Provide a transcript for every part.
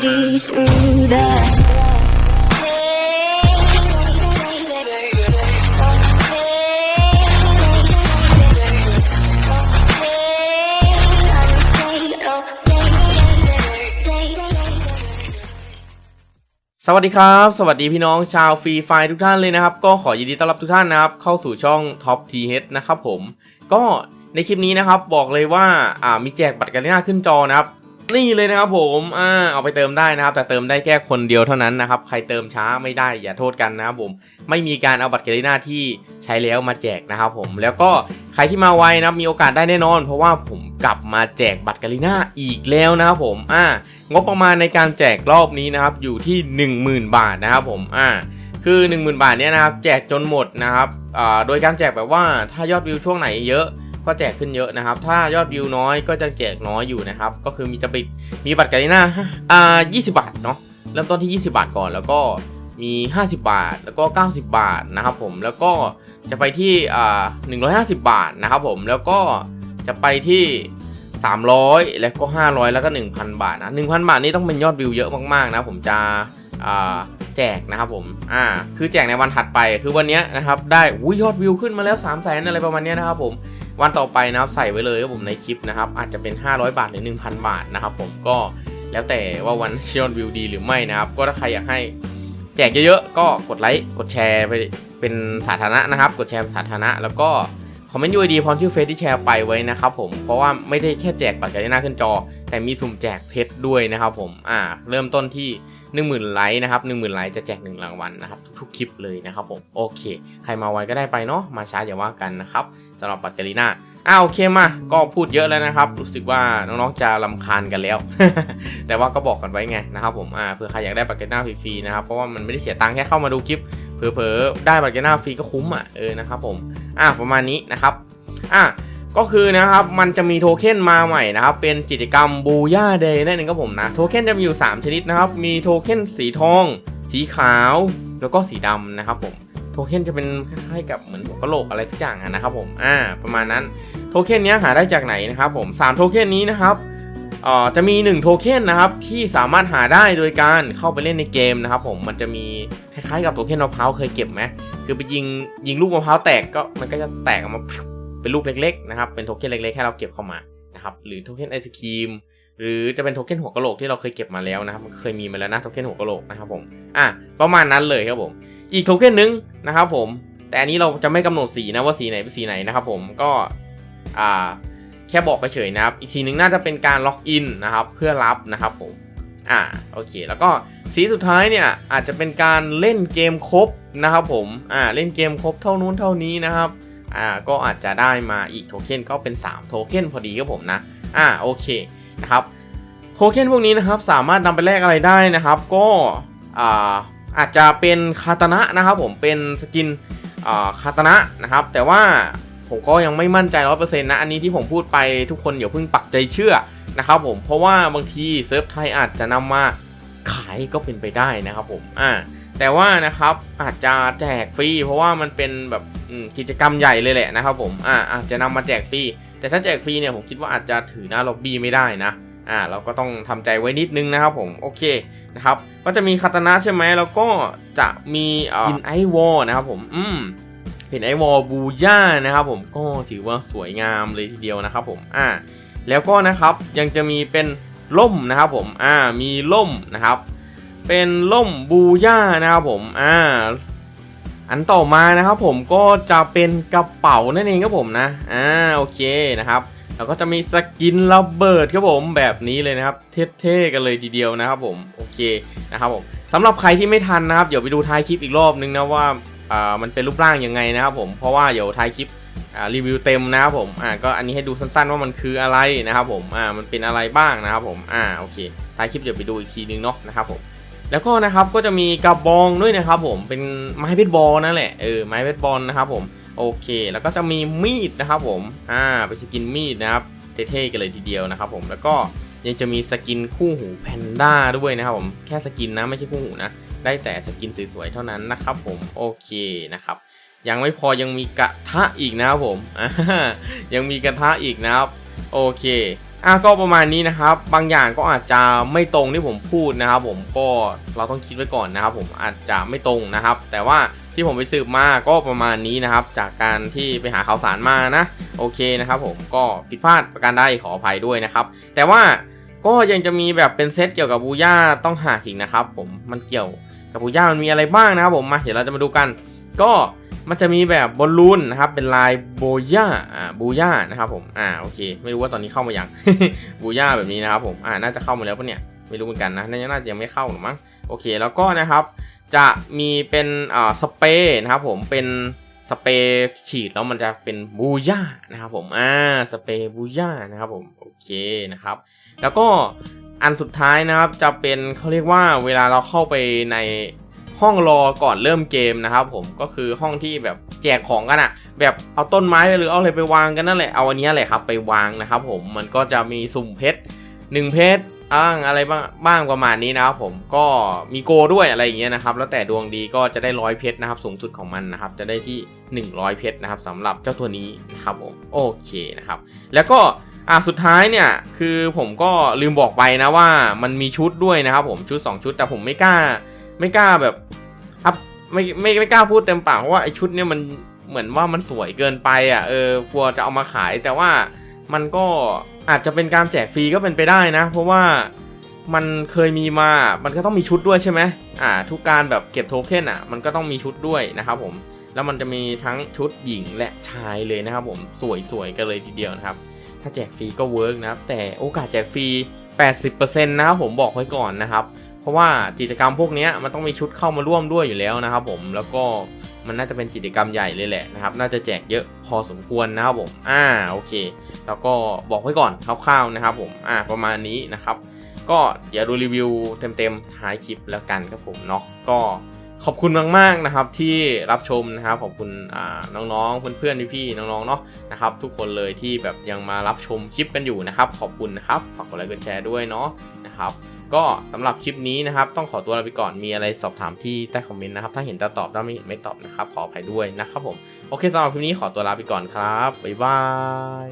beauty through the สวัสดีครับ สวัสดีพี่น้องชาวฟรีไฟทุกท่านเลยนะครับ ก็ขอยินดีต้อนรับทุกท่านนะครับ เข้าสู่ช่อง Top T H นะครับผม ก็ในคลิปนี้นะครับบอกเลยว่าอ่ามีแจกบัตรกันหน้าขึ้นจอนะครับ นี่เลยนะครับผมอ่าเอาไปเติมได้นะครับ แต่เติมได้แค่คนเดียวเท่านั้นนะครับ ใครเติมช้าไม่ได้อย่าโทษกันนะครับผม ไม่มีการเอาบัตรเกลิน่าที่ใช้แล้วมาแจกนะครับผม แล้วก็ใครที่มาไวนะมีโอกาสได้แน่นอน เพราะว่าผมกลับมาแจกบัตรเกลิน่าอีกแล้วนะครับผม อ่า งบประมาณในการแจกรอบนี้นะครับ อยู่ที่ 10,000 บาทนะครับผม อ่า คือ 10,000 บาทเนี่ยนะครับ แจกจนหมดนะครับ อ่า โดยการแจกแบบว่าถ้ายอดวิวช่วงไหนเยอะ ก็แจกขึ้นเยอะนะครับ ถ้ายอดวิวน้อยก็จะแจกน้อยอยู่นะครับ ก็คือมีจะไปมีบัตรกาลิน่าอ่า20บาทเนาะ เริ่มต้นที่ 20 บาทก่อน แล้วก็มี 50 บาท แล้วก็ 90 บาทนะครับผม แล้วก็จะไปที่อ่า150บาทนะครับผม แล้วก็จะไปที่ 300 แล้วก็ 500 แล้วก็ 1,000 บาทนะ 1,000 บาทนี่ต้องเป็นยอดวิวเยอะมากๆนะ ผมจะอ่าแจกนะครับผม อ่า คือแจกในวันถัดไป คือวันนี้นะครับ ได้อุ้ยยอดวิวขึ้นมาแล้ว3 0 0 0 0 0อะไรประมาณนี้นะครับผม วันต่อไปนะครับใส่ไว้เลยครับผมในคลิปนะครับอาจจะเป็น 500 บาทหรือ 1,000 บาทนะครับผมก็แล้วแต่ว่าวันยอดวิวดีหรือไม่นะครับ ก็ถ้าใครอยากให้แจกเยอะๆก็กดไลค์กดแชร์ไปเป็นสาธารณะนะครับ กดแชร์สาธารณะแล้วก็ คอมเมนต์ยูไอดีพร้อมชื่อเฟซที่แชร์ไปไว้นะครับผมเพราะว่าไม่ได้แค่แจกบัตรการหน้าขึ้นจอ แต่มีสุ่มแจกเพชรด้วยนะครับผมอ่าเริ่มต้นที่ 10,000ไลค์นะครับ10,000ไลค์จะแจก1รางวัลนะครับทุกๆคลิปเลยนะครับผมโอเค ใครมาไวก็ได้ไปเนาะมาช้าอย่าว่ากันนะครับสำหรับบัตรการีน่า อ้าโอเคมาก็พูดเยอะแล้วนะครับ รู้สึกว่าน้องๆจะลำคาญกันแล้ว แต่ว่าก็บอกกันไว้ไงนะครับผมอ่าเผื่อใครอยากได้บัตรกน่าฟรีๆนะครับเพราะว่ามันไม่ได้เสียตังค์แค่เข้ามาดูคลิปเผลอๆได้บัตรกน่าฟรีก็คุ้มอะเออนะครับผมอ่าประมาณนี้นะครับอะก็คือนะครับมันจะมีโทเค็นมาใหม่นะครับ เป็นกิจกรรมบูย่าเดย์นั่นเองครับผมนะโทเค็นจะมีอยู่ 3 ชนิดนะครับ มีโทเค็นสีทอง สีขาวแล้วก็สีดำนะครับผม เค็นจะเป็นคล้ายๆกับเหมือนหัวกะโหลกอะไรสักอย่างอะนะครับผมอ่าประมาณนั้นโทเค็นนี้หาได้จากไหนนะครับผม3โทเค็นนี้นะครับเอ่อจะมี1โทเค็นนะครับที่สามารถหาได้โดยการเข้าไปเล่นในเกมนะครับผมมันจะมีคล้ายๆกับโทเค็นมะพร้าวเคยเก็บไหมคือไปยิงยิงลูกมะพร้าวแตกก็มันก็จะแตกออกมาเป็นลูกเล็กๆนะครับเป็นโทเค็นเล็กๆให้เราเก็บเข้ามานะครับหรือโทเค็นไอศครีม หรือจะเป็นโทเค็นหัวกะโหลกที่เราเคยเก็บมาแล้วนะครับเคยมีมาแล้วนะโทเค็นหัวกะโหลกนะครับผมอะประมาณนั้นเลยครับผม อีกโทเค็นนึงนะครับผม แต่อันนี้เราจะไม่กำหนดสีนะว่าสีไหนเป็นสีไหนนะครับผมก็อ่าแค่บอกเฉยนะครับ อีกสีหนึ่งน่าจะเป็นการล็อกอินนะครับเพื่อรับนะครับผมอ่าโอเค แล้วก็สีสุดท้ายเนี่ยอาจจะเป็นการเล่นเกมครบนะครับผมอ่าเล่นเกมครบเท่านู้นเท่านี้นะครับอ่าก็อาจจะได้มาอีกโทเค็นก็เป็น3โทเค็นพอดีครับผมนะอ่าโอเค นะครับโทเค็นพวกนี้นะครับสามารถนำไปแลกอะไรได้นะครับ ก็อ่าอาจจะเป็นคาตานะนะครับ ผมเป็นสกินคาตานะนะครับ แต่ว่าผมก็ยังไม่มั่นใจร้อยเปอร์เซ็นต์นะ อันนี้ที่ผมพูดไปทุกคนอย่าเพิ่งปักใจเชื่อนะครับผมเพราะว่าบางทีเซิร์ฟไทยอาจจะนำมาขายก็เป็นไปได้นะครับผมอ่าแต่ว่านะครับอาจจะแจกฟรีเพราะว่ามันเป็นแบบกิจกรรมใหญ่เลยแหละนะครับผมอ่าอาจจะนำมาแจกฟรี แต่ถ้าแจกฟรีเนี่ยผมคิดว่าอาจจะถือหน้าล็อบบี้ไม่ได้นะอ่าเราก็ต้องทำใจไว้นิดนึงนะครับผมโอเคนะครับก็จะมีคาตานะใช่ไหมแล้วก็จะมีเอ่อหินไอวอลนะครับผมอืมหินไอวอลบูย่านะครับผมก็ถือว่าสวยงามเลยทีเดียวนะครับผมอ่าแล้วก็นะครับยังจะมีเป็นล่มนะครับผมอ่ามีล่มนะครับ เป็นล่มบูย่านะครับผมอ่า อันต่อมานะครับผมก็จะเป็นกระเป๋านั่นเองครับผมนะอ่าโอเคนะครับแล้วก็จะมีสกินระเบิดครับผมแบบนี้เลยนะครับเท่ๆกันเลยทีเดียวนะครับผมโอเคนะครับผมสำหรับใครที่ไม่ทันนะครับเดี๋ยวไปดูท้ายคลิปอีกรอบนึงนะว่าอ่ามันเป็นรูปร่างยังไงนะครับผมเพราะว่าเดี๋ยวท้ายคลิปอ่ารีวิวเต็มนะครับผมอ่าก็อันนี้ให้ดูสั้นๆว่ามันคืออะไรนะครับผมอ่ามันเป็นอะไรบ้างนะครับผมอ่าโอเคท้ายคลิปเดี๋ยวไปดูอีกทีนึงเนาะนะครับผม แล้วก็นะครับก็จะมีกระบองด้วยนะครับผมเป็นไม้เบสบอลนั่นแหละเออไม้เบสบอลนะครับผมโอเค แล้วก็จะมีมีดนะครับผมอ่าเป็นสกินมีดนะครับเท่ๆกันเลยทีเดียวนะครับผมแล้วก็ยังจะมีสกินคู่หูแพนด้าด้วยนะครับผมแค่สกินนะไม่ใช่คู่หูนะได้แต่สกินสวยๆเท่านั้นนะครับผมโอเคนะครับยังไม่พอยังมีกระทะอีกนะครับผมอ่ายังมีกระทะอีกนะครับโอเค อะก็ประมาณนี้นะครับ บางอย่างก็อาจจะไม่ตรงที่ผมพูดนะครับ ผมก็เราต้องคิดไว้ก่อนนะครับ ผมอาจจะไม่ตรงนะครับ แต่ว่าที่ผมไปสืบมาก็ประมาณนี้นะครับ จากการที่ไปหาข่าวสารมานะ โอเคนะครับ ผมก็ผิดพลาดประการใดขออภัยด้วยนะครับ แต่ว่าก็ยังจะมีแบบเป็นเซตเกี่ยวกับบูย่าต้องหาอีกนะครับ ผมมันเกี่ยวกับบูย่ามันมีอะไรบ้างนะครับ ผมมาเดี๋ยวเราจะมาดูกัน ก็ มันจะมีแบบบอลลูนนะครับ เป็นลายโบย่าอ่าบูย่านะครับผม อ่า โอเค ไม่รู้ว่าตอนนี้เข้ามายังบูย่าแบบนี้นะครับผม อ่า น่าจะเข้ามาแล้วปะเนี่ย ไม่รู้เหมือนกันนะน่าจะน่าจะยังไม่เข้าหรือมั้ง โอเค แล้วก็นะครับ จะมีเป็นอ่าสเปรย์นะครับผม เป็นสเปรย์ฉีดแล้วมันจะเป็นบูย่านะครับผม อ่า สเปรย์บูย่านะครับผม โอเคนะครับ แล้วก็อันสุดท้ายนะครับ จะเป็นเขาเรียกว่าเวลาเราเข้าไปใน ห้องรอก่อนเริ่มเกมนะครับผมก็คือห้องที่แบบแจกของกันอะแบบเอาต้นไม้หรือเอาอะไรไปวางกันนั่นแหละเอาอันนี้แหละครับไปวางนะครับผมมันก็จะมีสุ่มเพชรหนึ่งเพชรอ้างอะไรบ้างบ้างประมาณนี้นะครับผมก็มีโกด้วยอะไรอย่างเงี้ยนะครับ แล้วแต่ดวงดีก็จะได้ร้อยเพชรนะครับ สูงสุดของมันนะครับ จะได้ที่ 100 เพชรนะครับสำหรับเจ้าตัวนี้นะครับผมโอเคนะครับ แล้วก็อ่าสุดท้ายเนี่ยคือผมก็ลืมบอกไปนะว่ามันมีชุดด้วยนะครับผมชุด 2 ชุดแต่ผมไม่กล้า ไม่กล้าแบบอัพไม่ไม่ไม่กล้าพูดเต็มปากเพราะว่าไอชุดเนี่ยมันเหมือนว่ามันสวยเกินไปอะเออกลัวจะเอามาขาย แต่ว่ามันก็อาจจะเป็นการแจกฟรีก็เป็นไปได้นะ เพราะว่ามันเคยมีมา มันก็ต้องมีชุดด้วยใช่ไหมอ่า ทุกการแบบเก็บโทเค็นอะ มันก็ต้องมีชุดด้วยนะครับผม แล้วมันจะมีทั้งชุดหญิงและชายเลยนะครับผม สวยๆกันเลยทีเดียวนะครับ ถ้าแจกฟรีก็เวิร์กนะครับ แต่โอกาสแจกฟรี 80%นะครับผมบอกไว้ก่อนนะครับ เพราะว่ากิจกรรมพวกนี้มันต้องมีชุดเข้ามาร่วมด้วยอยู่แล้วนะครับผมแล้วก็มันน่าจะเป็นกิจกรรมใหญ่เลยแหละนะครับ น่าจะแจกเยอะพอสมควรนะครับผม อ่าโอเค แล้วก็บอกไว้ก่อนคร่าวๆนะครับ ผมอ่าประมาณนี้นะครับ ก็เดี๋ยวดูรีวิวเต็มๆท้ายคลิปแล้วกันครับผมเนาะก็ขอบคุณมากๆนะครับที่รับชมนะครับขอบคุณอ่าน้องๆเพื่อนๆพี่ๆน้องๆเนาะนะครับ ทุกคนเลยที่แบบยังมารับชมคลิปกันอยู่นะครับ ขอบคุณนะครับฝากกดไลค์กดแชร์ด้วยเนาะนะครับ ก็สำหรับคลิปนี้นะครับ ต้องขอตัวลาไปก่อนมีอะไรสอบถามที่ใต้คอมเมนต์นะครับ ถ้าเห็นจะตอบถ้าไม่เห็นไม่ตอบนะครับ ขออภัยด้วยนะครับผมโอเคสำหรับคลิปนี้ขอตัวลาไปก่อนครับบ๊ายบาย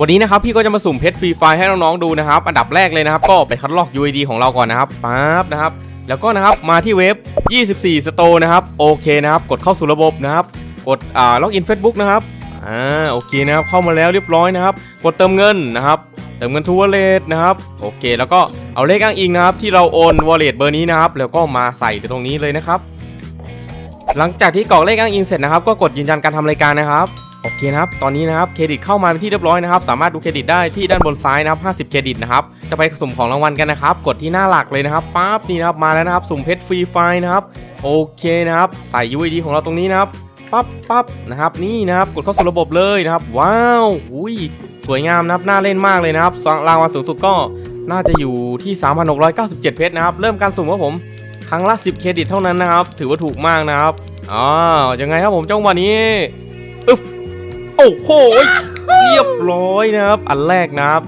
วันนี้นะครับพี่ก็จะมาสุ่มเพชรฟรีไฟล์ให้น้องๆดูนะครับ อันดับแรกเลยนะครับ ก็ไปคัดลอก UID ของเราก่อนนะครับปั๊บนะครับ แล้วก็นะครับมาที่เว็บ 24 Store นะครับโอเคนะครับ กดเข้าสู่ระบบนะครับ กดอ่าล็อกอิน Facebook นะครับอ่าโอเคนะครับ เข้ามาแล้วเรียบร้อยนะครับ กดเติมเงินนะครับ เติมเงินทูวอลเล็ตนะครับโอเค แล้วก็เอาเลขอ้างอิงนะครับที่เราโอนวอลเล็ตเบอร์นี้นะครับแล้วก็มาใส่ตรงนี้เลยนะครับ หลังจากที่กรอกเลขอ้างอิงเสร็จนะครับ ก็กดยืนยันการทำรายการนะครับโอเคนะครับ ตอนนี้นะครับ เครดิตเข้ามาเป็นที่เรียบร้อยนะครับ สามารถดูเครดิตได้ที่ด้านบนซ้ายนะครับ 50 เครดิตนะครับ จะไปสุ่มของรางวัลกันนะครับ กดที่หน้าหลักเลยนะครับปั๊บนี่นะครับ มาแล้วนะครับ สุ่มเพชรฟรีไฟนะครับ โอเคนะครับ ใส่ UID ของเราตรงนี้นะครับ ปั๊บปั๊บนะครับ นี่นะครับ กดเข้าสู่ระบบเลยนะครับ ว้าว อุ้ย สวยงามนะครับน่าเล่นมากเลยนะครับรางวัลสูงสุดก็น่าจะอยู่ที่ 3,697 เพชรนะครับ เริ่มการสุ่มครับผม ครั้งละ 10 เครดิตเท่านั้นนะครับ ถือว่าถูกมากนะครับอ๋อยังไงครับผมจังหวะนี้อึ๊บโอ้โหเรียบร้อยนะครับ อันแรกนะครับ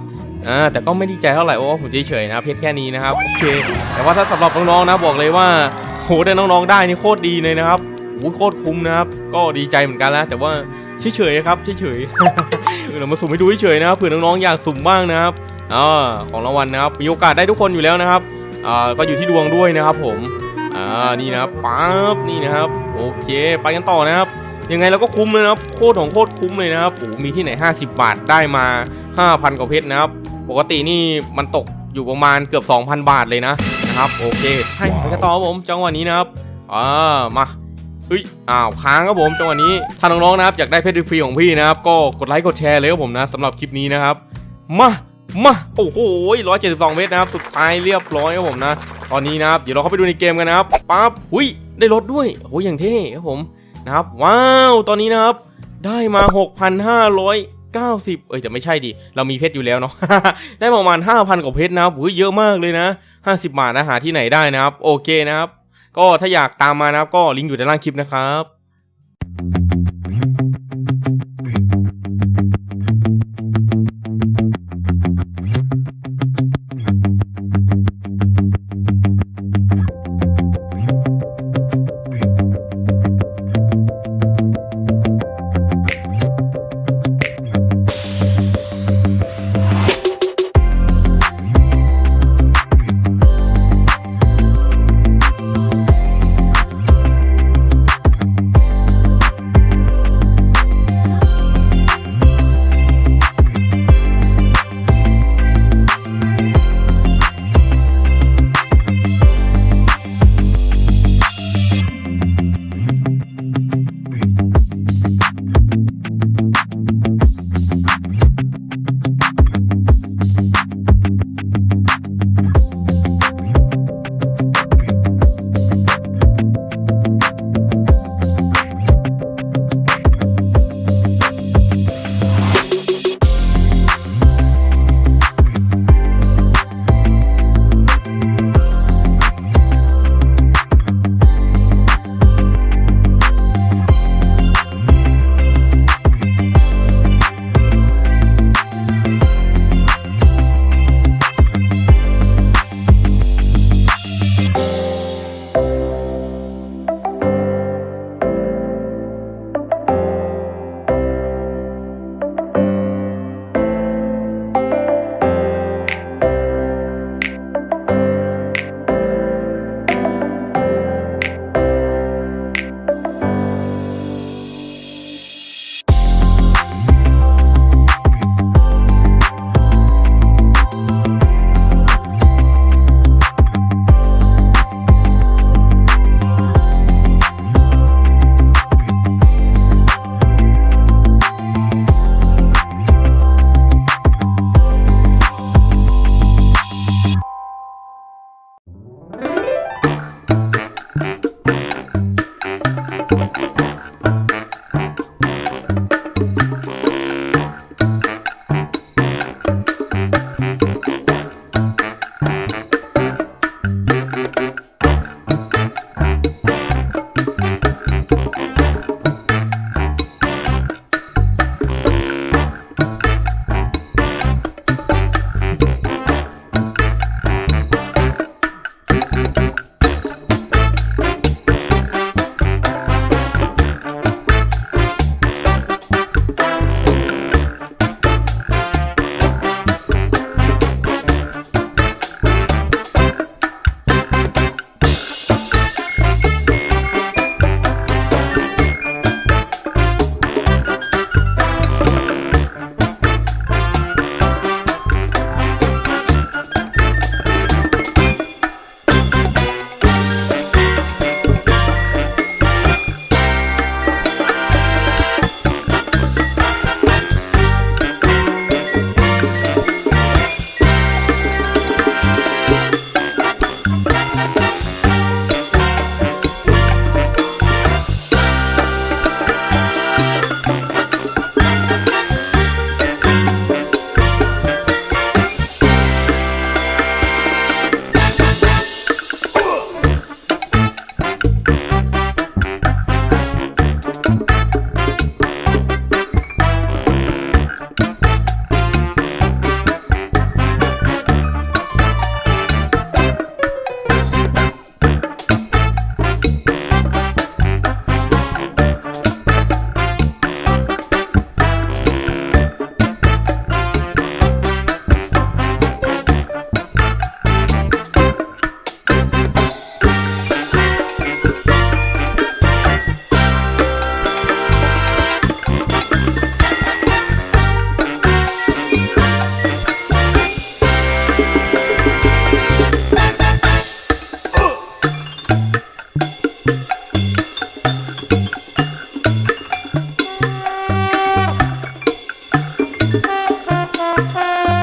อ่าแต่ก็ไม่ดีใจเท่าไหร่โอ้ผมเฉยๆนะเพชรแค่นี้นะครับโอเค แต่ว่าถ้าสำหรับน้องๆนะบอกเลยว่าโหได้น้องๆได้นี่โคตรดีเลยนะครับโอ้โหโคตรคุ้มนะครับ ก็ดีใจเหมือนกันแล้วแต่ว่าเฉยๆครับเฉยๆ เรามาสุ่มให้ดูเฉยๆนะครับเผื่อน้องๆอยากสุ่มบ้างนะครับอ่าของรางวัลนะครับมีโอกาสได้ทุกคนอยู่แล้วนะครับอ่าก็อยู่ที่ดวงด้วยนะครับผมอ่านี่นะครับปั๊บนี่นะครับโอเคไปกันต่อนะครับยังไงเราก็คุ้มเลยนะครับโคตรของโคตรคุ้มเลยนะครับโอ้มีที่ไหน 50 บาทได้มา 5,000กว่าเพชรนะครับ ปกตินี่มันตกอยู่ประมาณเกือบ 2,000 บาทเลยนะนะครับโอเคให้ไปกันต่อผมจังหวะนี้นะครับอ่ามา เฮ้ย อ้าวค้างครับผมจังหวะนี้ ถ้าน้องๆนะครับอยากได้เพชรฟรีของพี่นะครับ ก็กดไลค์กดแชร์เลยครับผมนะสำหรับคลิปนี้นะครับ มา มา โอ้โห172เมตรนะครับ สุดท้ายเรียบร้อยครับผมนะ ตอนนี้นะครับ เดี๋ยวเราเข้าไปดูในเกมกันนะครับ ปั๊บ หุยได้รถด้วย โอ้ยอย่างเท่ครับผมนะครับ ว้าว ตอนนี้นะครับ ได้มา6,590 เอ้ยแต่ไม่ใช่ดิ เรามีเพชรอยู่แล้วเนาะ ได้ประมาณ 5,000 กว่าเพชรนะครับอุ้ยเยอะมากเลยนะ 50 บาทนะหาที่ไหนได้นะครับ โอเคนะครับ ก็ถ้าอยากตามมานะครับก็ลิงก์อยู่ด้านล่างคลิปนะครับ